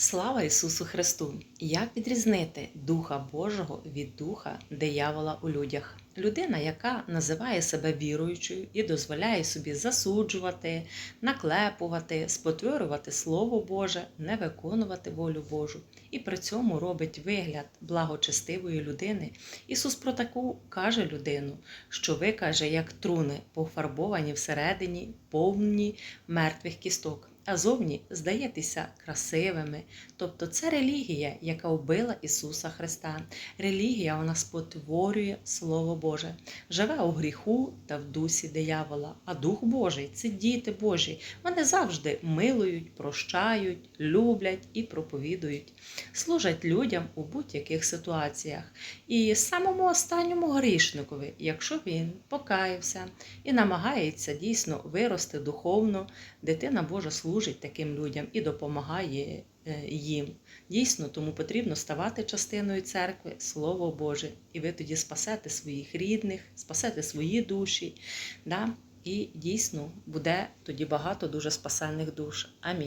Слава Ісусу Христу! Як відрізнити Духа Божого від Духа диявола у людях? Людина, яка називає себе віруючою і дозволяє собі засуджувати, наклепувати, спотворювати Слово Боже, не виконувати волю Божу, і при цьому робить вигляд благочестивої людини. Ісус про таку каже людину, що ви каже, як труни, пофарбовані всередині, повні мертвих кісток а зовні здаєтеся красивими. Тобто це релігія, яка вбила Ісуса Христа. Релігія вона спотворює Слово Боже, живе у гріху та в дусі диявола. А Дух Божий це діти Божі. Вони завжди милують, прощають, люблять і проповідують, служать людям у будь-яких ситуаціях. І самому останньому грішникові, якщо він покаявся і намагається дійсно вирости духовно, дитина Божа служить таким людям і допомагає е, їм. Дійсно, тому потрібно ставати частиною церкви, Слово Боже, і ви тоді спасете своїх рідних, спасете свої душі. Да? І дійсно буде тоді багато дуже спасальних душ. Амінь.